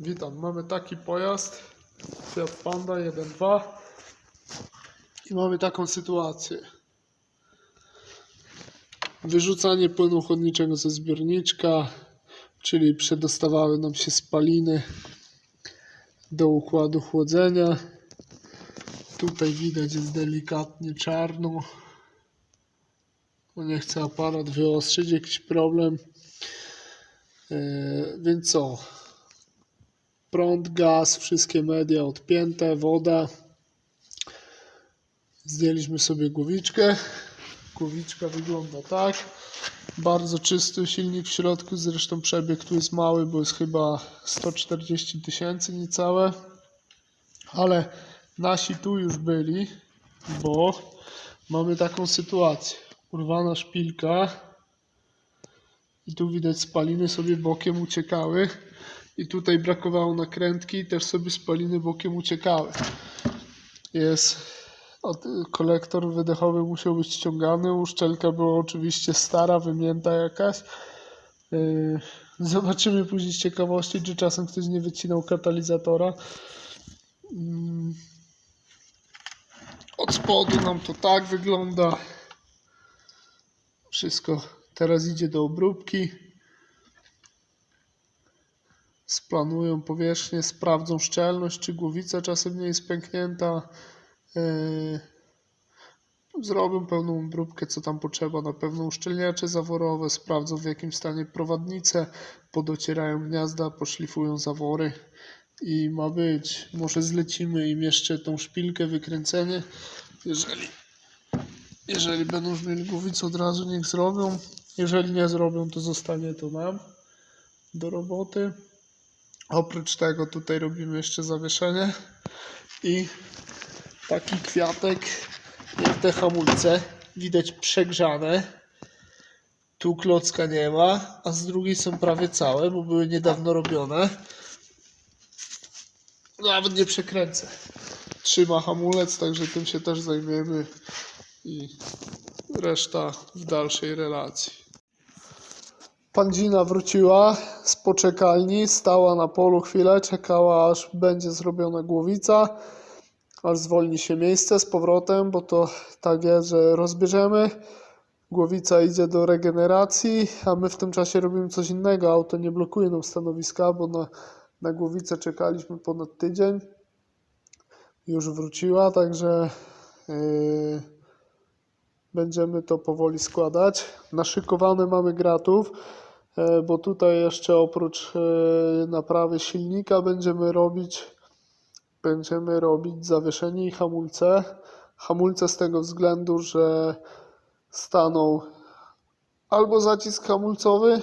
Witam, mamy taki pojazd Fiat Panda 1.2 i mamy taką sytuację. Wyrzucanie płynu chłodniczego ze zbiorniczka, czyli przedostawały nam się spaliny do układu chłodzenia. Tutaj widać jest delikatnie czarno. No nie chce aparat wyostrzyć jakiś problem. Yy, więc co? Prąd, gaz, wszystkie media odpięte, woda. Zdjęliśmy sobie głowiczkę. Głowiczka wygląda tak. Bardzo czysty silnik w środku, zresztą przebieg tu jest mały, bo jest chyba 140 tysięcy niecałe. Ale nasi tu już byli, bo mamy taką sytuację. Urwana szpilka i tu widać spaliny sobie bokiem uciekały. I tutaj brakowało nakrętki, też sobie spaliny bokiem uciekały. Jest kolektor wydechowy musiał być ściągany. Uszczelka była oczywiście stara, wymięta jakaś. Yy, Zobaczymy później z ciekawości, czy czasem ktoś nie wycinał katalizatora. Mm. Od spodu nam to tak wygląda. Wszystko teraz idzie do obróbki. Splanują powierzchnię, sprawdzą szczelność, czy głowica czasem nie jest pęknięta. Yy, Zrobią pełną obróbkę, co tam potrzeba, na pewno uszczelniacze zaworowe, sprawdzą w jakim stanie prowadnice, podocierają gniazda, poszlifują zawory i ma być. Może zlecimy im jeszcze tą szpilkę, wykręcenie, jeżeli jeżeli będą już mieli głowicę od razu, niech zrobią. Jeżeli nie zrobią, to zostanie to nam do roboty. Oprócz tego tutaj robimy jeszcze zawieszenie i taki kwiatek jak te hamulce. Widać przegrzane. Tu klocka nie ma, a z drugiej są prawie całe, bo były niedawno robione. Nawet nie przekręcę. Trzyma hamulec, także tym się też zajmiemy i reszta w dalszej relacji. Pandzina wróciła z poczekalni, stała na polu chwilę, czekała aż będzie zrobiona głowica, aż zwolni się miejsce z powrotem, bo to tak jest, że rozbierzemy, głowica idzie do regeneracji, a my w tym czasie robimy coś innego, auto nie blokuje nam stanowiska, bo na, na głowicę czekaliśmy ponad tydzień, już wróciła, także yy, będziemy to powoli składać. Naszykowane mamy gratów, bo tutaj jeszcze oprócz e, naprawy silnika będziemy robić będziemy robić zawieszenie i hamulce. Hamulce z tego względu, że staną albo zacisk hamulcowy,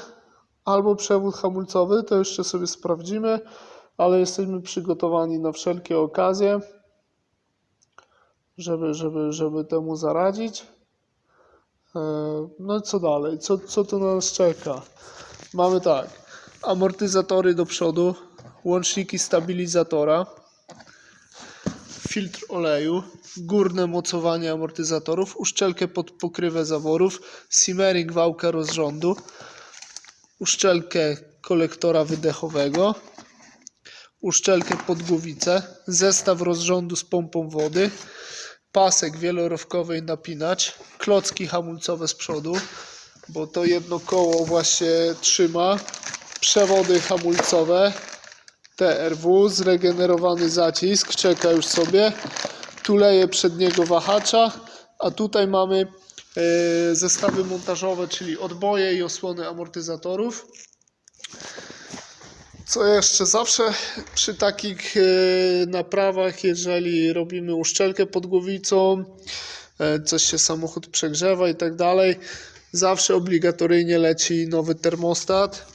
albo przewód hamulcowy. To jeszcze sobie sprawdzimy, ale jesteśmy przygotowani na wszelkie okazje, żeby, żeby, żeby temu zaradzić. E, No co dalej? Co, co tu na nas czeka? Mamy tak, amortyzatory do przodu, łączniki stabilizatora, filtr oleju, górne mocowanie amortyzatorów, uszczelkę pod pokrywę zaworów, simmering wałka rozrządu, uszczelkę kolektora wydechowego, uszczelkę pod głowicę, zestaw rozrządu z pompą wody, pasek wielorowkowy i napinacz, klocki hamulcowe z przodu, bo to jedno koło właśnie trzyma, przewody hamulcowe, TRW, zregenerowany zacisk, czeka już sobie, tuleje przedniego wahacza, a tutaj mamy e, zestawy montażowe, czyli odboje i osłony amortyzatorów. Co jeszcze? Zawsze przy takich e, naprawach, jeżeli robimy uszczelkę pod głowicą, e, coś się samochód przegrzewa i tak dalej, zawsze obligatoryjnie leci nowy termostat.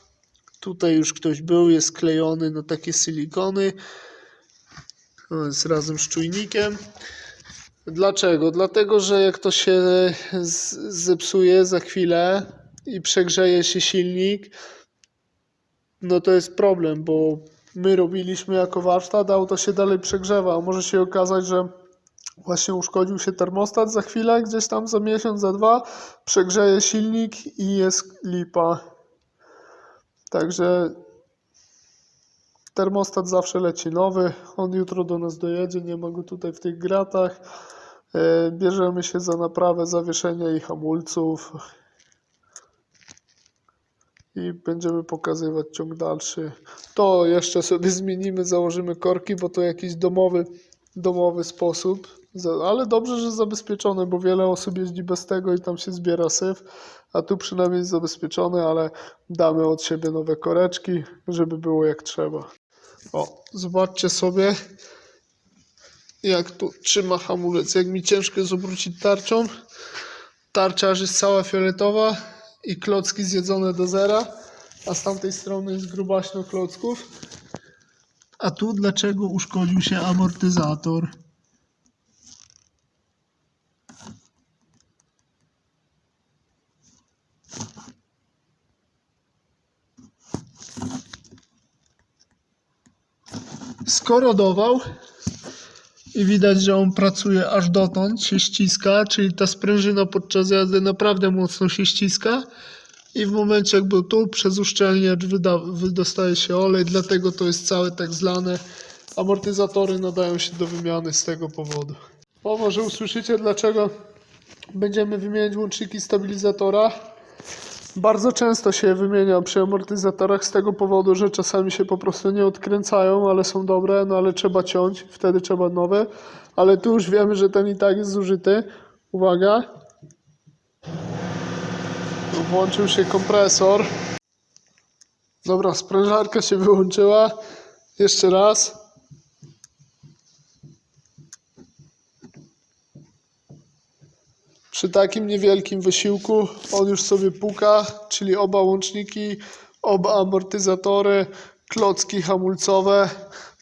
Tutaj już ktoś był, jest klejony na takie silikony. O, jest razem z czujnikiem. Dlaczego? Dlatego, że jak to się z- zepsuje za chwilę i przegrzeje się silnik, no to jest problem, bo my robiliśmy jako warsztat, a auto się dalej przegrzewa. Może się okazać, że właśnie uszkodził się termostat za chwilę, gdzieś tam za miesiąc, za dwa, przegrzeje silnik i jest lipa. Także termostat zawsze leci nowy. On jutro do nas dojedzie, nie ma go tutaj w tych gratach. E, Bierzemy się za naprawę zawieszenia i hamulców. I będziemy pokazywać ciąg dalszy. To jeszcze sobie zmienimy, założymy korki, bo to jakiś domowy, domowy sposób. Ale dobrze, że zabezpieczone, bo wiele osób jeździ bez tego i tam się zbiera syf. A tu przynajmniej jest zabezpieczone, ale damy od siebie nowe koreczki, żeby było jak trzeba. O, zobaczcie sobie, jak tu trzyma hamulec. Jak mi ciężko jest obrócić tarczą. Tarcza aż jest cała fioletowa i klocki zjedzone do zera, a z tamtej strony jest grubaśno klocków. A tu dlaczego uszkodził się amortyzator? skorodował i widać, że on pracuje aż dotąd, się ściska, czyli ta sprężyna podczas jazdy naprawdę mocno się ściska i w momencie jak był tu, przez uszczelniacz wydostaje się olej, dlatego to jest całe tak zlane. Amortyzatory nadają się do wymiany z tego powodu. O, może usłyszycie dlaczego będziemy wymieniać łączniki stabilizatora. Bardzo często się wymienia przy amortyzatorach z tego powodu, że czasami się po prostu nie odkręcają, ale są dobre, no ale trzeba ciąć, wtedy trzeba nowe. Ale tu już wiemy, że ten i tak jest zużyty. Uwaga. Włączył się kompresor. Dobra, sprężarka się wyłączyła. Jeszcze raz. Przy takim niewielkim wysiłku on już sobie puka, czyli oba łączniki, oba amortyzatory, klocki hamulcowe,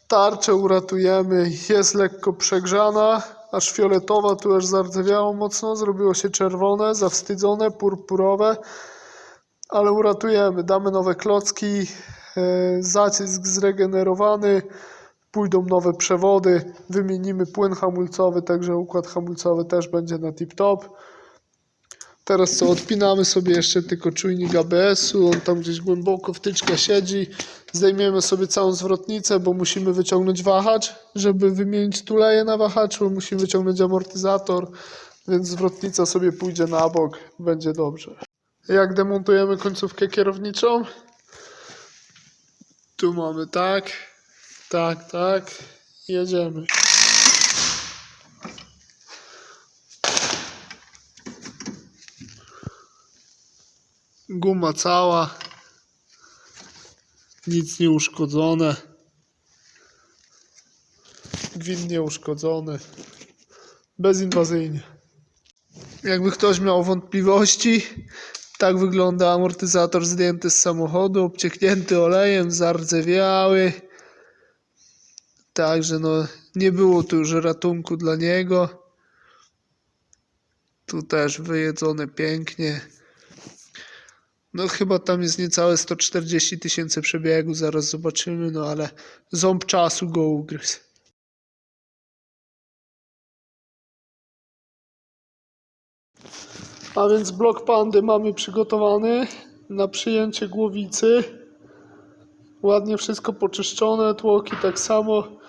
tarczę uratujemy, jest lekko przegrzana, aż fioletowa, tu aż zardzewiało mocno, zrobiło się czerwone, zawstydzone, purpurowe, ale uratujemy, damy nowe klocki, e, zacisk zregenerowany, pójdą nowe przewody, wymienimy płyn hamulcowy, także układ hamulcowy też będzie na tip-top. Teraz co, odpinamy sobie jeszcze tylko czujnik ABS-u, on tam gdzieś głęboko wtyczka siedzi. Zdejmiemy sobie całą zwrotnicę, bo musimy wyciągnąć wahacz, żeby wymienić tuleje na wahaczu, musimy wyciągnąć amortyzator, więc zwrotnica sobie pójdzie na bok, będzie dobrze. Jak demontujemy końcówkę kierowniczą? Tu mamy tak, tak, tak, jedziemy. Guma cała. Nic nie uszkodzone. Gwint nie uszkodzony. Bezinwazyjnie. Jakby ktoś miał wątpliwości, tak wygląda amortyzator zdjęty z samochodu, obcieknięty olejem, zardzewiały. Także no, nie było tu już ratunku dla niego. Tu też wyjedzone pięknie. No chyba tam jest niecałe 140 tysięcy przebiegu, zaraz zobaczymy, no ale ząb czasu go ugryzł. A więc blok pandy mamy przygotowany na przyjęcie głowicy. Ładnie wszystko poczyszczone, tłoki tak samo.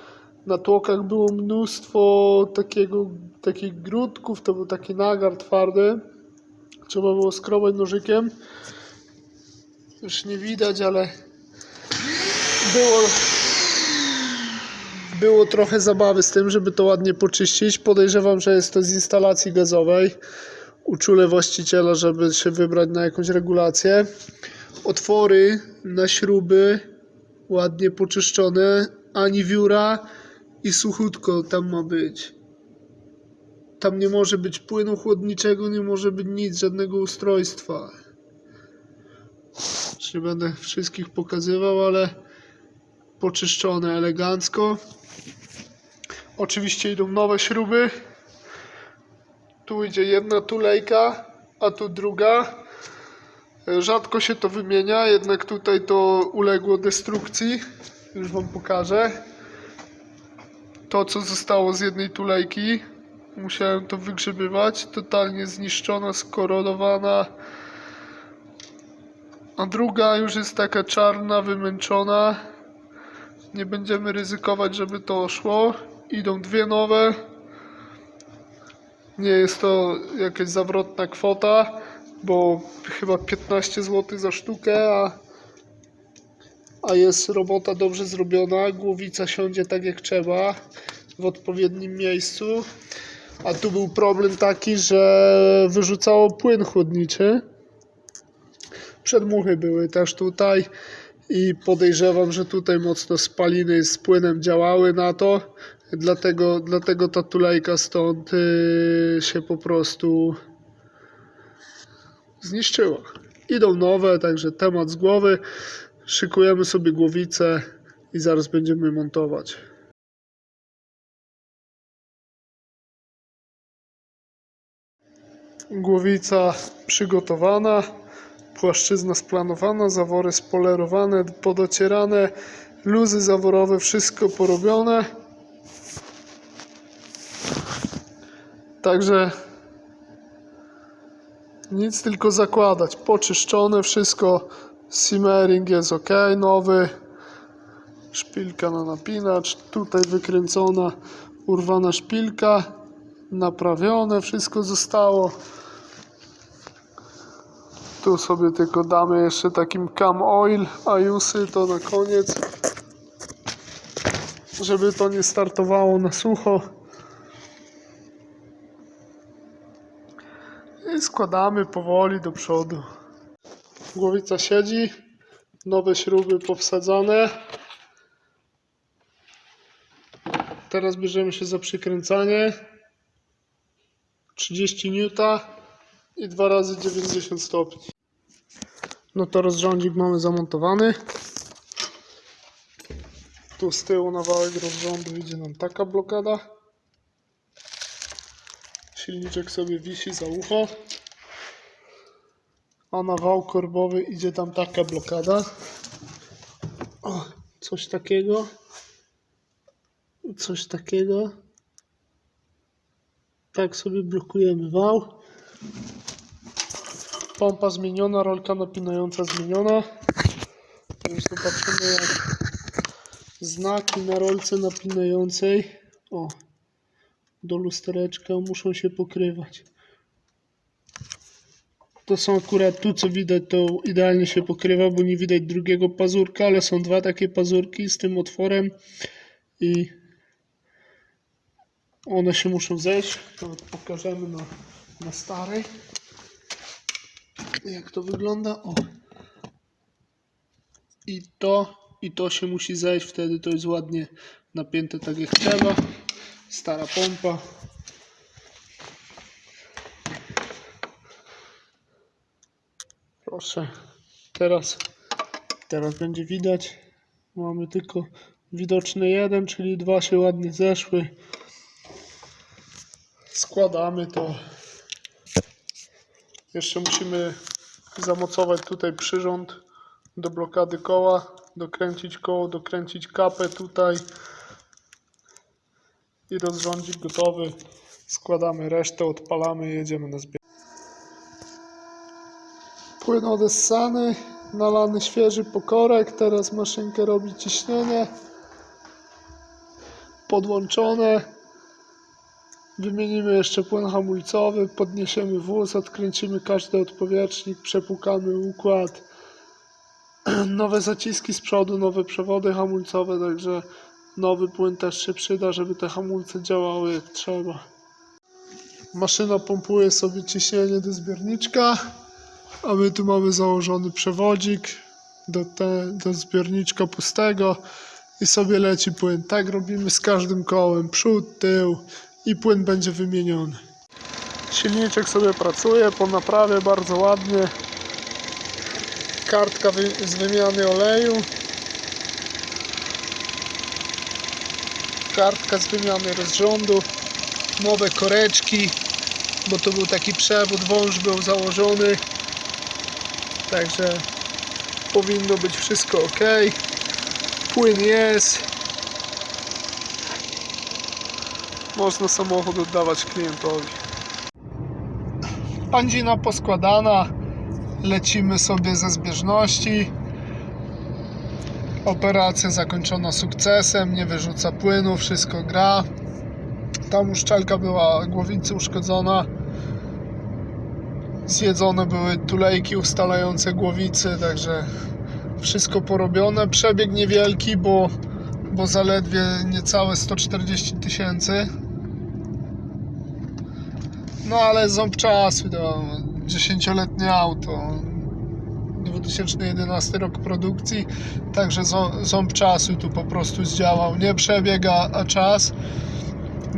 Na tłokach było mnóstwo takiego, takich grudków, to był taki nagar twardy. Trzeba było skrobać nożykiem. Już nie widać, ale było, było trochę zabawy z tym, żeby to ładnie poczyścić. Podejrzewam, że jest to z instalacji gazowej. Uczulę właściciela, żeby się wybrać na jakąś regulację. Otwory na śruby ładnie poczyszczone, ani wióra i suchutko tam ma być. Tam nie może być płynu chłodniczego, nie może być nic, żadnego ustrojstwa. Już nie będę wszystkich pokazywał, ale poczyszczone elegancko. Oczywiście idą nowe śruby. Tu idzie jedna tulejka, a tu druga. Rzadko się to wymienia, jednak tutaj to uległo destrukcji. Już Wam pokażę. To, co zostało z jednej tulejki, musiałem to wygrzebywać. Totalnie zniszczona, skorodowana. A druga już jest taka czarna, wymęczona. Nie będziemy ryzykować, żeby to szło. Idą dwie nowe. Nie jest to jakaś zawrotna kwota, bo chyba 15 zł za sztukę, a, a jest robota dobrze zrobiona. Głowica siądzie tak jak trzeba w odpowiednim miejscu. A tu był problem taki, że wyrzucało płyn chłodniczy. Przedmuchy były też tutaj i podejrzewam, że tutaj mocno spaliny z płynem działały na to. Dlatego, dlatego ta tulejka stąd y, się po prostu zniszczyła. Idą nowe, także temat z głowy. Szykujemy sobie głowicę i zaraz będziemy montować. Głowica przygotowana, płaszczyzna splanowana, zawory spolerowane, podocierane, luzy zaworowe, wszystko porobione. Także nic tylko zakładać. Poczyszczone wszystko. Simmering jest ok, nowy. Szpilka na napinacz. Tutaj wykręcona, urwana szpilka. Naprawione, wszystko zostało. Tu sobie tylko damy jeszcze takim cam oil, ajusy to na koniec. Żeby to nie startowało na sucho. I składamy powoli do przodu. Głowica siedzi, nowe śruby powsadzane. Teraz bierzemy się za przykręcanie. 30 N i 2 razy 90 stopni. No to rozrządzik mamy zamontowany. Tu z tyłu na wałek rozrządu idzie nam taka blokada. Silniczek sobie wisi za ucho. A na wał korbowy idzie tam taka blokada. O, coś takiego. Coś takiego. Tak sobie blokujemy wał. Pompa zmieniona, rolka napinająca zmieniona. Już zobaczymy jak znaki na rolce napinającej. O, do lustereczka muszą się pokrywać. To są akurat tu, co widać, to idealnie się pokrywa, bo nie widać drugiego pazurka, ale są dwa takie pazurki z tym otworem i one się muszą zejść. Nawet pokażemy na, na starej. Jak to wygląda? O. I to, i to się musi zejść, wtedy to jest ładnie napięte tak jak trzeba. Stara pompa. Proszę. Teraz, teraz będzie widać. Mamy tylko widoczny jeden, czyli dwa się ładnie zeszły. Składamy to. Jeszcze musimy zamocować tutaj przyrząd do blokady koła, dokręcić koło, dokręcić kapę tutaj i rozrządzik gotowy. Składamy resztę, odpalamy jedziemy na zbiór. Płyn odessany, nalany świeży pokorek, teraz maszynkę robi ciśnienie. Podłączone. Wymienimy jeszcze płyn hamulcowy, podniesiemy wóz, odkręcimy każdy odpowietrznik, przepłukamy układ. Nowe zaciski z przodu, nowe przewody hamulcowe, także nowy płyn też się przyda, żeby te hamulce działały jak trzeba. Maszyna pompuje sobie ciśnienie do zbiorniczka, a my tu mamy założony przewodzik do, te, do zbiorniczka pustego i sobie leci płyn. Tak robimy z każdym kołem, przód, tył i płyn będzie wymieniony. Silniczek sobie pracuje po naprawie bardzo ładnie. Kartka wy- z wymiany oleju. Kartka z wymiany rozrządu. Nowe koreczki, bo to był taki przewód, wąż był założony. Także powinno być wszystko ok. Płyn jest. Można samochód oddawać klientowi. Pandzina poskładana. Lecimy sobie ze zbieżności. Operacja zakończona sukcesem, nie wyrzuca płynu, wszystko gra. Tam uszczelka była głowicy uszkodzona. Zjedzone były tulejki ustalające głowicy, także wszystko porobione. Przebieg niewielki, bo, bo zaledwie niecałe 140 tysięcy. No ale ząb czasu, to 10-letnie auto. 2011 rok produkcji, także ząb, czasu tu po prostu zdziałał. Nie przebieg, a, a czas.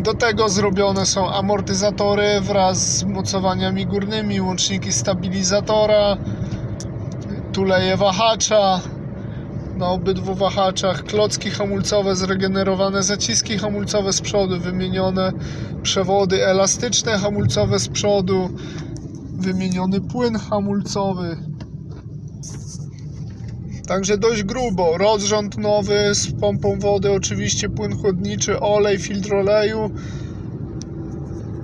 Do tego zrobione są amortyzatory wraz z mocowaniami górnymi, łączniki stabilizatora, tuleje wahacza na obydwu wahaczach, klocki hamulcowe, zregenerowane zaciski hamulcowe z przodu, wymienione przewody elastyczne hamulcowe z przodu, wymieniony płyn hamulcowy. Także dość grubo. Rozrząd nowy z pompą wody, oczywiście płyn chłodniczy, olej, filtr oleju.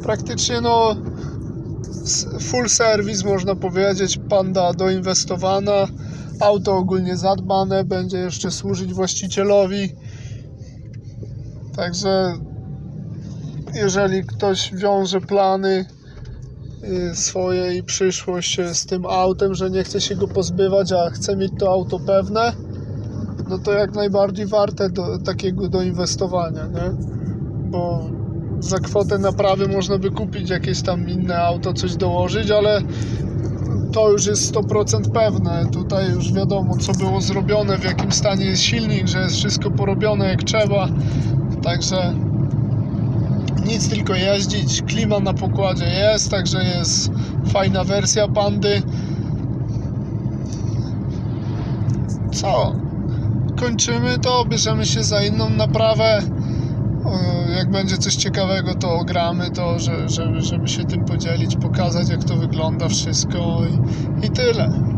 Praktycznie no full service można powiedzieć. Panda doinwestowana. Auto ogólnie zadbane, będzie jeszcze służyć właścicielowi. Także jeżeli ktoś wiąże plany y, swoje i przyszłość z tym autem, że nie chce się go pozbywać, a chce mieć to auto pewne, no to jak najbardziej warte do, takiego doinwestowania, nie? Bo za kwotę naprawy można by kupić jakieś tam inne auto, coś dołożyć, ale to już jest 100% pewne. Tutaj już wiadomo, co było zrobione, w jakim stanie jest silnik, że jest wszystko porobione jak trzeba. Także nic tylko jeździć. Klima na pokładzie jest, także jest fajna wersja pandy. Co? Kończymy to, bierzemy się za inną naprawę. Jak będzie coś ciekawego, to ogramy to, że, żeby, żeby się tym podzielić, pokazać jak to wygląda wszystko i, i tyle.